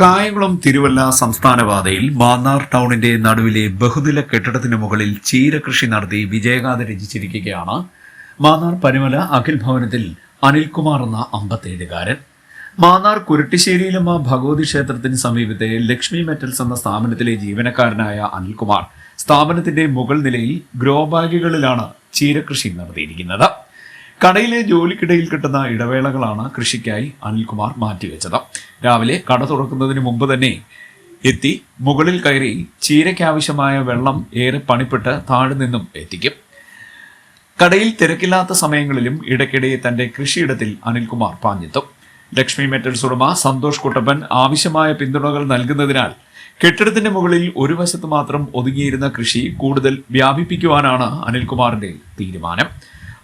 കായംകുളം തിരുവല്ല സംസ്ഥാന പാതയിൽ മാന്നാർ ടൗണിന്റെ നടുവിലെ ബഹുനില കെട്ടിടത്തിന് മുകളിൽ ചീരകൃഷി നടത്തി വിജയഗാഥ രചിച്ചിരിക്കുകയാണ് മാന്നാർ പരിമല അഖിൽ ഭവനത്തിൽ അനിൽകുമാർ എന്ന അമ്പത്തേഴുകാരൻ. മാന്നാർ കുരട്ടിശ്ശേരിയിലമ്മ ഭഗവതി ക്ഷേത്രത്തിന് സമീപത്തെ ലക്ഷ്മി മെറ്റൽസ് എന്ന സ്ഥാപനത്തിലെ ജീവനക്കാരനായ അനിൽകുമാർ സ്ഥാപനത്തിന്റെ മുകൾ നിലയിൽ ഗ്രോ ബാഗുകളിലാണ് ചീരകൃഷി നടത്തിയിരിക്കുന്നത്. കടയിലെ ജോലിക്കിടയിൽ കിട്ടുന്ന ഇടവേളകളാണ് കൃഷിക്കായി അനിൽകുമാർ മാറ്റിവെച്ചത്. രാവിലെ കട തുറക്കുന്നതിന് മുമ്പ് തന്നെ എത്തി മുകളിൽ കയറി ചീരയ്ക്കാവശ്യമായ വെള്ളം ഏറെ പണിപ്പെട്ട് താഴെ നിന്നും എത്തിക്കും. കടയിൽ തിരക്കില്ലാത്ത സമയങ്ങളിലും ഇടയ്ക്കിടെ തന്റെ കൃഷിയിടത്തിൽ അനിൽകുമാർ പാഞ്ഞെത്തും. ലക്ഷ്മി മെറ്റൽസ് ഉടമ സന്തോഷ് കുട്ടപ്പൻ ആവശ്യമായ പിന്തുണകൾ നൽകുന്നതിനാൽ കെട്ടിടത്തിന്റെ മുകളിൽ ഒരു വശത്ത് മാത്രം ഒതുങ്ങിയിരുന്ന കൃഷി കൂടുതൽ വ്യാപിപ്പിക്കുവാനാണ് അനിൽകുമാറിന്റെ തീരുമാനം.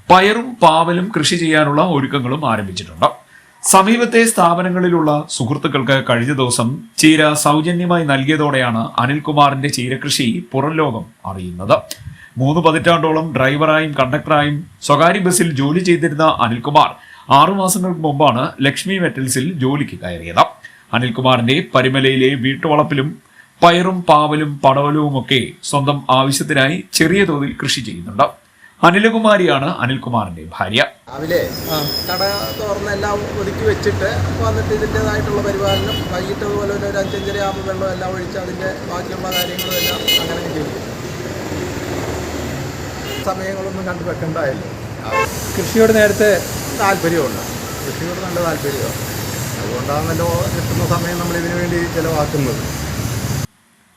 പയറും പാവലും കൃഷി ചെയ്യാനുള്ള ഒരുക്കങ്ങളും ആരംഭിച്ചിട്ടുണ്ട്. സമീപത്തെ സ്ഥാപനങ്ങളിലുള്ള സുഹൃത്തുക്കൾക്ക് കഴിഞ്ഞ ദിവസം ചീര സൗജന്യമായി നൽകിയതോടെയാണ് അനിൽകുമാറിന്റെ ചീരകൃഷി പുറം ലോകം അറിയുന്നത്. മൂന്ന് പതിറ്റാണ്ടോളം ഡ്രൈവറായും കണ്ടക്ടറായും സ്വകാര്യ ബസ്സിൽ ജോലി ചെയ്തിരുന്ന അനിൽകുമാർ ആറുമാസങ്ങൾക്ക് മുമ്പാണ് ലക്ഷ്മി മെറ്റൽസിൽ ജോലിക്ക് കയറിയത്. അനിൽകുമാറിന്റെ പരിമലയിലെ വീട്ടുവളപ്പിലും പയറും പാവലും പടവലവുമൊക്കെ സ്വന്തം ആവശ്യത്തിനായി ചെറിയ തോതിൽ കൃഷി ചെയ്യുന്നുണ്ട്. അനിലകുമാരിയാണ് അനിൽകുമാറിന്റെ ഭാര്യ. രാവിലെ കട തുറന്ന് എല്ലാം ഒതുക്കി വെച്ചിട്ട് വന്നിട്ട് ഇതിന്റെതായിട്ടുള്ള പരിപാലനം വൈകിട്ട് അതുപോലെ തന്നെ ഒരു അഞ്ചഞ്ചര ആകുമ്പോൾ വെള്ളം എല്ലാം ഒഴിച്ച് അതിന്റെ ബാക്കിയുള്ള കാര്യങ്ങളും എല്ലാം അങ്ങനെ ചെയ്യും. സമയങ്ങളൊന്നും കണ്ടു വെക്കണ്ടായല്ലോ. കൃഷിയോട് നേരത്തെ താല്പര്യമുണ്ട്. കൃഷിയോട് നല്ല താല്പര്യമാണ്. അതുകൊണ്ടാണല്ലോ കിട്ടുന്ന സമയം നമ്മൾ ഇതിനു വേണ്ടി ചിലവാക്കുന്നത്.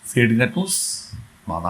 C D net news Mannar.